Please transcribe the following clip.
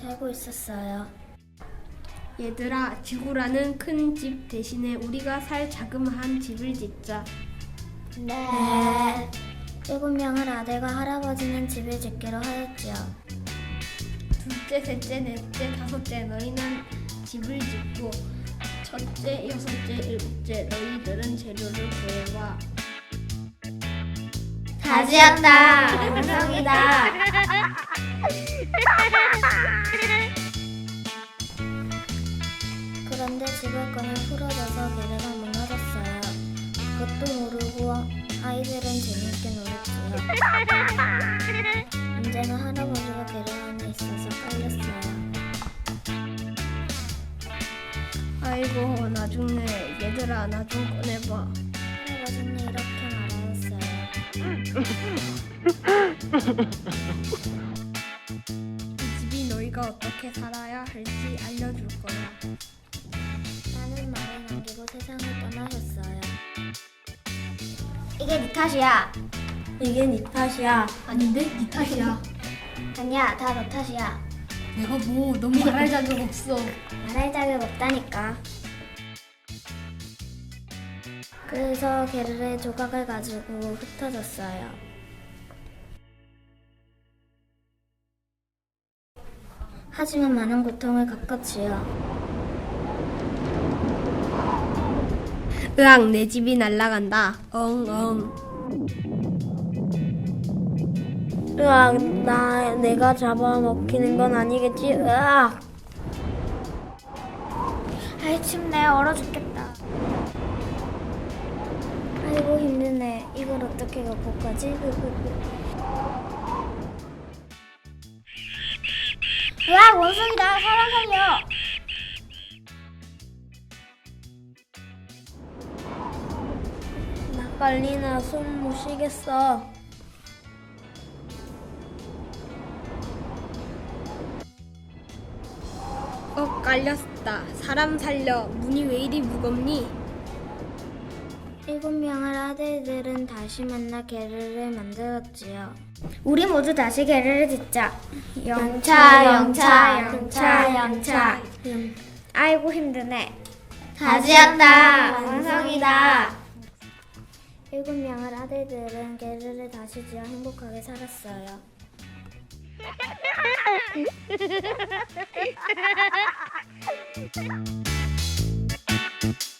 살고 있었어요. 얘들아, 지구라는 큰 집 대신에 우리가 살 자그마한 집을 짓자. 네. 일곱 명의 아들과 할아버지는 집을 짓기로 하였지요. 둘째, 셋째, 넷째, 다섯째 너희는 집을 짓고 첫째, 여섯째, 일곱째 너희들은 재료를 구해와. 다 지었다. 완성이다. 그런데 집을 꺼내 풀어져서 게르가 무너졌어요. 그것도 모르고 아이들은 재미있게 놀았지요. 문제는 할아버지가 게르 안에 있어서 깔렸어요. 아이고, 나중에 얘들아, 나 좀 꺼내봐. 할아버지는 이렇게. 이 집이 너희가 어떻게 살아야 할지 알려줄 거야. 라는 말을 남기고 세상을 떠나셨어요. 이게 네 탓이야. 이게 네 탓이야. 아닌데? 네 탓이야. 아니야, 다 너 탓이야. 내가 뭐 너무 말할 자격 없어. 말할 자격 없다니까. 그래서 게르의 조각을 가지고 흩어졌어요. 하지만 많은 고통을 겪었지요. 으악, 내 집이 날아간다. 엉 엉. 으악, 나 내가 잡아먹히는 건 아니겠지? 으악. 아이 침내 얼어 죽겠다. 이걸 어떻게 극복하지? 으악 원숭이다. 사람 살려. 나 빨리 나 숨 못 쉬겠어. 어, 깔렸다. 사람 살려. 문이 왜 이리 무겁니? 일곱 명의 아들들은 다시 만나 게르를 만들었지요. 우리 모두 다시 게르를 짓자. 영차, 영차, 영차, 영차. 아이고 힘드네. 다 지었다. 완성이다. 일곱 명의 아들들은 게르를 다시 지어 행복하게 살았어요.